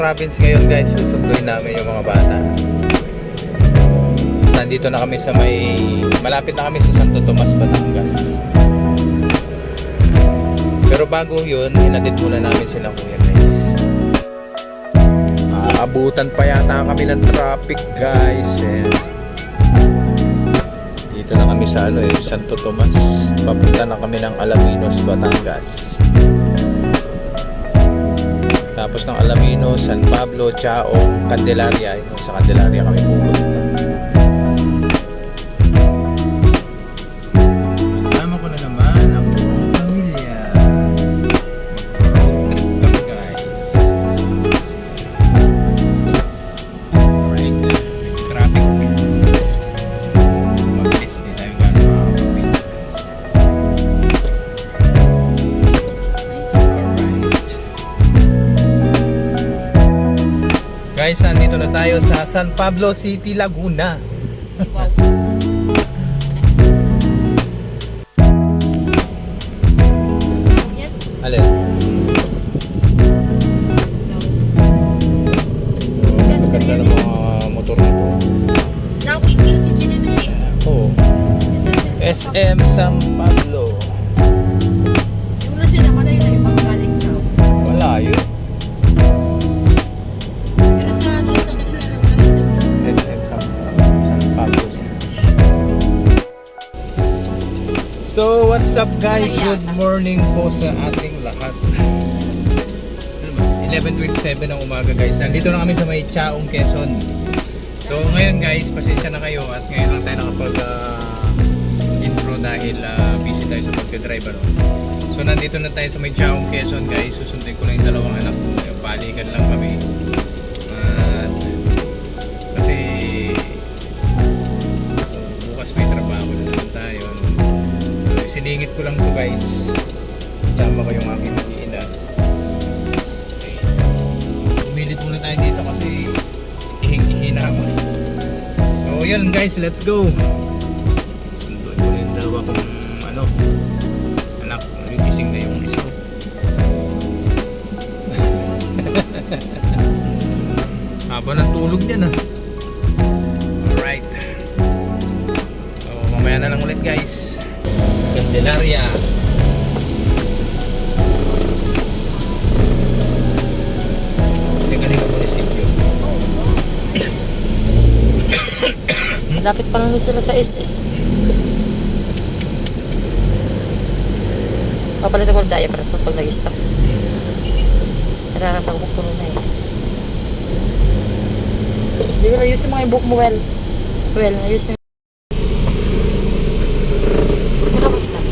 Province ngayon guys. Susunduin namin yung mga bata. Nandito na kami sa may... Malapit na kami sa Santo Tomas, Batangas. Pero bago yun, hinatid muna namin sila kuya guys. Aabutan pa yata kami ng traffic guys. Eh. Dito na kami sa ano eh, Santo Tomas. Papunta na kami ng Alaminos, Batangas. Tapos ng Alaminos, San Pablo, Chaong, Candelaria. Sa Candelaria kami pupunta. Tayo sa San Pablo City, Laguna. Yan. Alin? Ganda ng mga motor. Nakapit sila si Gina na. Oo. SM sila So, what's up guys? Good morning po sa ating lahat. 11.27 ng umaga guys. Nandito na kami sa may Chaong, Quezon. So, ngayon guys, pasensya na kayo at ngayon lang tayo nakapag ah, intro dahil ah, busy tayo sa pagka-drive ano. So, nandito na tayo sa may Chaong, Quezon guys. Susundin ko lang yung dalawang anak ko. Balikan lang kami. Siningit ko lang to guys. Kasama ko yung aking mag-iina. Umilit muna tayo dito kasi ihing-ihi na ako. So yan guys, let's go! Sunduin ko na yung dalawa kong ano, anak, gising na yung isa. Haba ng tulog niyan Lapit pa lang sila sa SS. Papalitan ko ng diaper pag nag-stop. Nararapang ko na eh. Sige, ayusin mo nga yung buhok mo, Well. Well, ayusin mo. Saan ka mag-stop?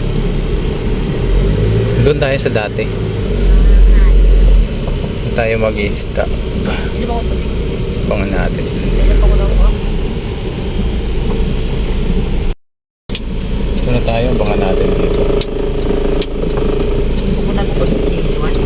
Doon tayo sa dati. Doon tayo mag-i-stop. Hindi ba ko tubig? Bangan natin sila. Hindi pa ko lang ako. Ito na tayo, bangan natin dito. Pupunta ko po si Juan.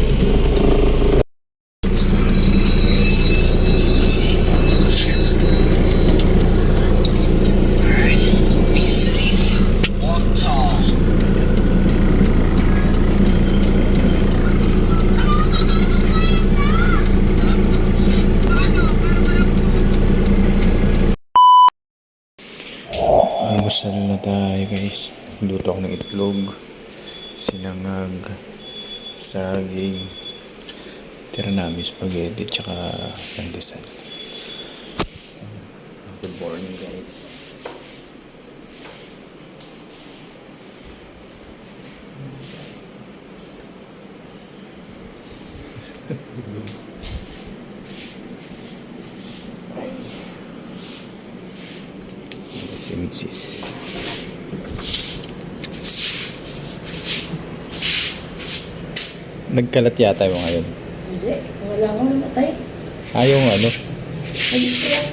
Almusal na tayo guys. Luto ako ng itlog, sinangag, saging, tira namin spaghetti, tsaka pandesal. Good morning guys. si Mrs. Nagkalat yata yung ngayon. Hindi. Wala akong namatay. Ah, yung ano, Nag-isip yan.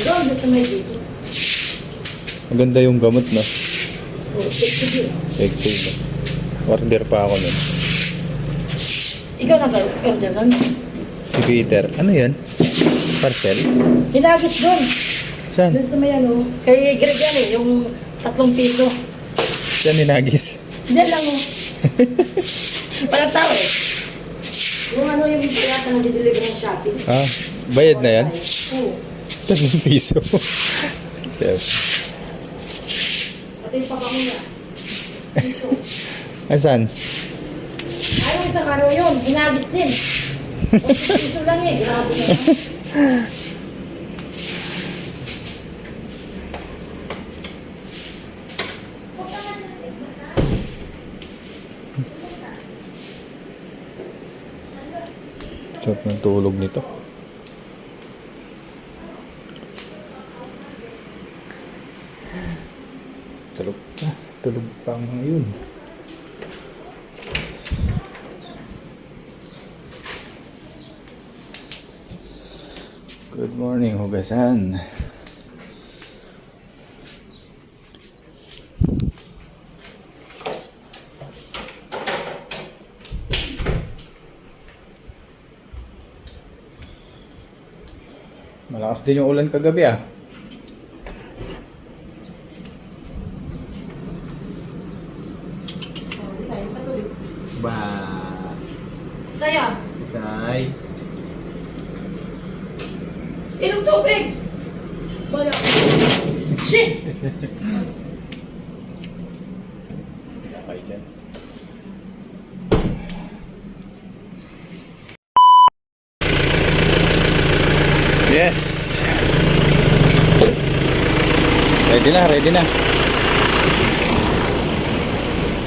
Doon sa may dito. maganda yung gamot na. Oh, sige. Effective na. Order pa ako nun. Ikaw nag-order lang. Si Peter, ano yan? Parcel? Hinagis doon. Saan? Doon sa may ano. Kay Greg yan eh. Yung tatlong piso. Saan ninagis? Diyan lang oh. Walang tao eh. Yung ano yung yata na dideliver ng shopping. Ah, bayad na yan? Oo. Tatlong piso. Yes. Ito yung pabango niya. Piso. Asan? Ayaw isang araw yun. Hinagis din. Piso lang eh. Grabe na. Tulog nito. Tulog pa. Tulog pa ngayon. Good morning, Hugasan. Malakas din yung ulan kagabi ah. Ba. Saya. Isay. Inom tubig. Wala. Shit! Okay dyan. Yes. Ready na, ready na.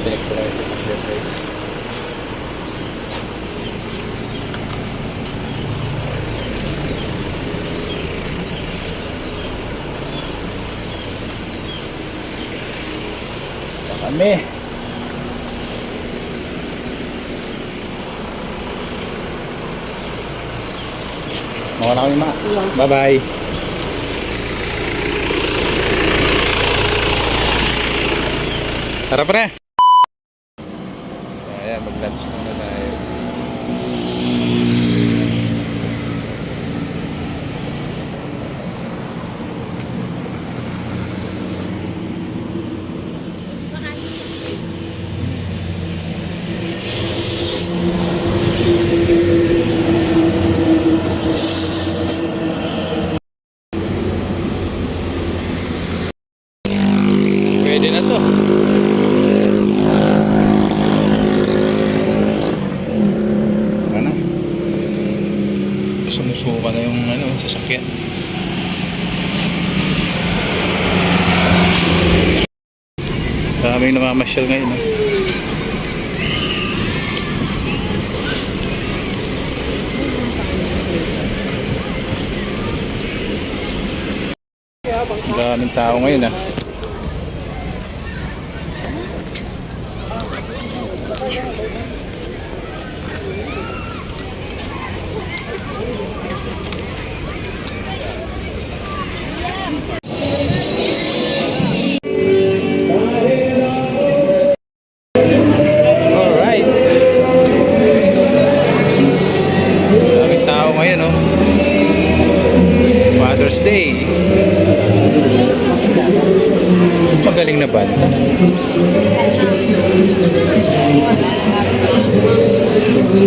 Select ko lang yung sasakyan guys. Basta kami. Mawala kami ma. Bye-bye. Tara pre. Ayan, mag-lunch muna tayo. Pwede na to. Ano? Sumusuka na yung ano, sasakyan. Daming namamasyal ngayon. No? Daming tao ngayon ah. Kung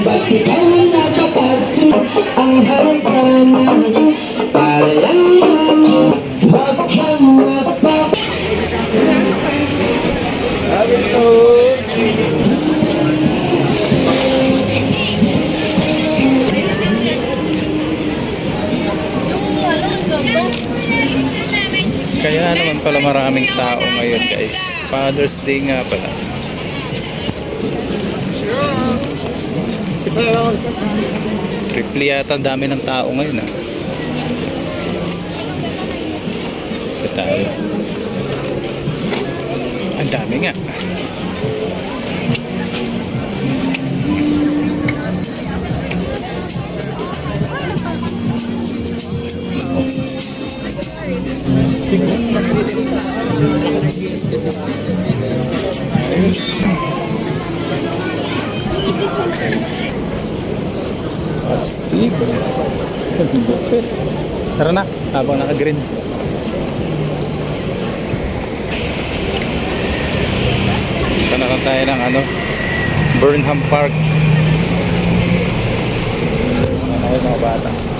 ba't ikaw napapagod? Ang hagdanan maraming tao ngayon guys. Father's Day nga pala. Tripli yata dami ng tao ngayon ah. Ito tayo. Ang dami nga. Astig. Lupit. Tara na, habang naka-green. Sana lang tayo ng ano, Burnham Park. Sana kayo mga bata.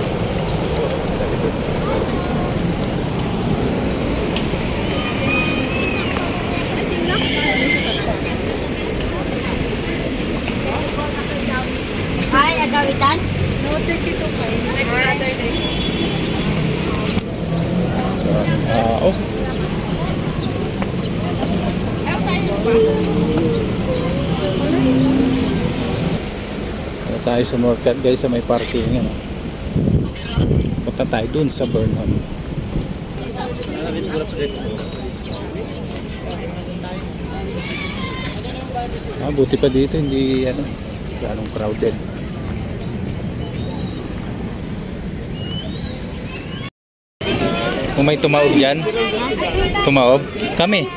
Ay, agawitan? No, take it okay. Next Saturday. Ah, oh. Punta tayo sa Northcat guys sa may parking ano. Punta tayo dun sa Burnham. Ah, buti pa dito hindi ano, ganong crowded. Kung may tumaob dyan, tumaob, kami.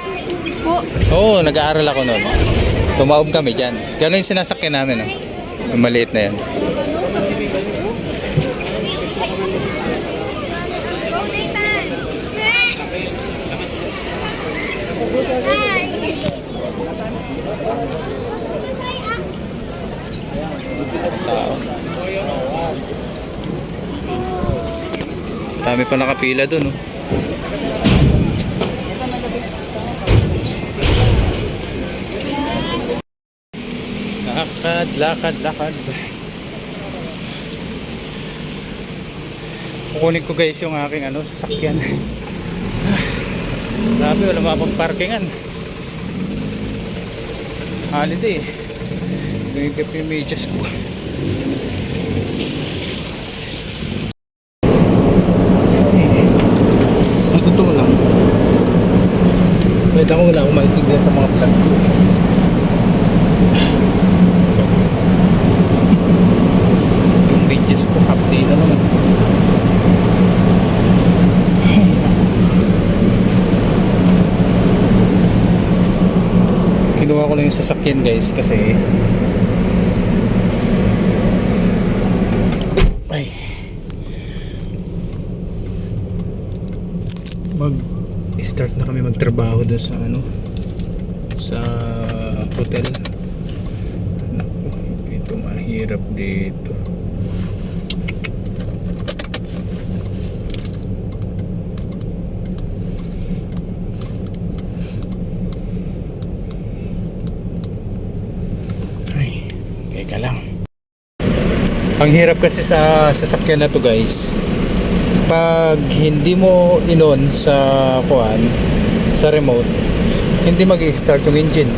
Oo, nag-aaral ako noon. Tumaob kami dyan. Gano'n yung sinasakyan namin. Oh. Yung maliit na yan. Tao. Dami pa nakapila dun. Oh. Lakad, lakad. Kukunin ko guys yung aking ano, sasakyan. Grabe, wala mapang parkingan. Holiday. Nagigip yung medyas ko. Sa totoo lang, pwede ako wala akong maintindihan sa mga vlog ko. Yung medyas ko, half day na naman. Kinuha ko lang yung sasakyan guys kasi ay. Mag start na kami magtrabaho doon sa ano sa hotel. Naku, ito mahirap dito ay teka lang ang hirap kasi sa sasakyan na to guys. Pag hindi mo inon sa kuan sa remote hindi mag-start yung engine.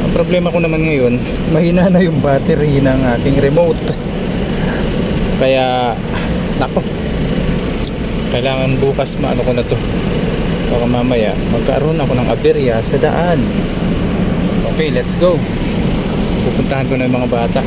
Ang problema ko naman ngayon mahina na yung battery ng aking remote. Kaya nako. Kailangan bukas maano ko na to. Baka mamaya magkaroon ako ng aberya sa daan. Okay let's go. Pupuntahan ko na yung mga bata